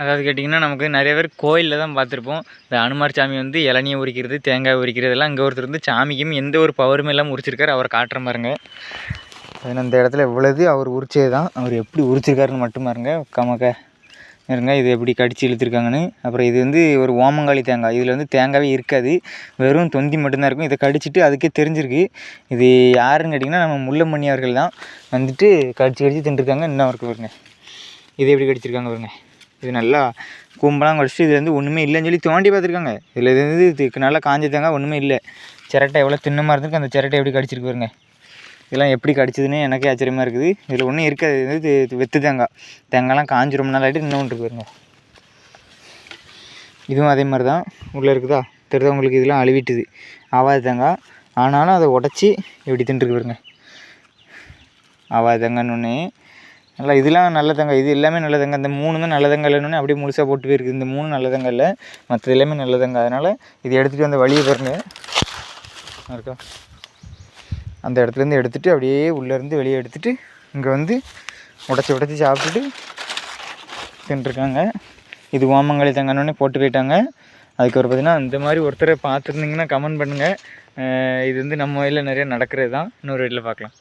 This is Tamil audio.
அதாவது கேட்டிங்கன்னா நமக்கு நிறைய பேர் கோயிலில் தான் பார்த்துருப்போம். இந்த அனுமார் சாமி வந்து இளநியை உரிக்கிறது தேங்காய் உரிக்கிறது எல்லாம் இங்கே ஒருத்தர் வந்து சாமிக்கும் எந்த ஒரு பவருமே இல்லாமல் உரிச்சிருக்காரு. அவரை காட்டுற பாருங்க. அந்த இடத்துல இவ்வளவு அவர் உரிச்சது தான் அவர் எப்படி உரிச்சிருக்காருன்னு மட்டும் பாருங்க. கமக்க இருங்க. இது எப்படி கடிச்சு இழுத்துருக்காங்கன்னு. அப்புறம் இது வந்து ஒரு ஓமங்காளி தேங்காய். இதில் வந்து தேங்காவே இருக்காது. வெறும் தொந்தி மட்டும்தான் இருக்கும். இதை கடிச்சிட்டு அதுக்கே தெரிஞ்சிருக்கு. இது யாருன்னு கேட்டிங்கன்னா நம்ம முள்ளமணி அவர்கள் தான். வந்துட்டு கடிச்சு கடிச்சு தின்றுருக்காங்க இன்னும் அவருக்கு பாருங்க. இது எப்படி கடிச்சிருக்காங்க பாருங்க. இது நல்லா கும்பலாம் கடிச்சிட்டு இது வந்து ஒன்றுமே இல்லைன்னு சொல்லி தோண்டி பார்த்துருக்காங்க. இதில் இது வந்து இதுக்கு நல்லா காஞ்ச ஒன்றுமே இல்லை. சிரட்டை எவ்வளோ தின்னமாக இருந்திருக்கு அந்த சிரட்டை எப்படி கடிச்சிருக்கு பாருங்க. இதெல்லாம் எப்படி கடிச்சதுன்னு எனக்கே ஆச்சரியமாக இருக்குது. இதில் ஒன்றும் இருக்காது இது வந்து வெத்து தேங்காய். தேங்காய்லாம் காஞ்சி ரொம்ப நாள் ஆகிட்டு இன்னொன்று இருக்கு பாருங்க. இதுவும் அதே மாதிரி தான். உள்ளே இருக்குதா? தெரியுதா உங்களுக்கு இதெல்லாம் அழுவிட்டுது. ஆவாது தேங்காய். ஆனாலும் அதை உடச்சி இப்படி தின்றுக்கு பாருங்க. ஆவாது தேங்காய்னு ஒன்று நல்லா இதெல்லாம் நல்ல இது எல்லாமே நல்ல இந்த மூணு தான் நல்ல இல்லைன்னு அப்படியே முழுசாக போட்டு போயிருக்கு இந்த மூணு நல்ல இல்லை. மற்றது எல்லாமே நல்ல அதனால் இது எடுத்துகிட்டு வந்த வழியை பாருங்க. இருக்கா? அந்த இடத்துலேருந்து எடுத்துகிட்டு அப்படியே உள்ளேருந்து வெளியே எடுத்துகிட்டு இங்கே வந்து உடச்சி உடச்சி சாப்பிட்டுட்டு தின்ட்டுருக்காங்க இது ஓமங்கலி தங்கன்னு போட்டு போயிட்டாங்க. அதுக்கப்புறம் பார்த்தீங்கன்னா இந்த மாதிரி ஒருத்தரை பார்த்துருந்தீங்கன்னா கமெண்ட் பண்ணுங்கள் இது வந்து நம்ம வயலில் நிறைய நடக்கிறது தான் இன்னொரு வீட்டில் பார்க்கலாம்.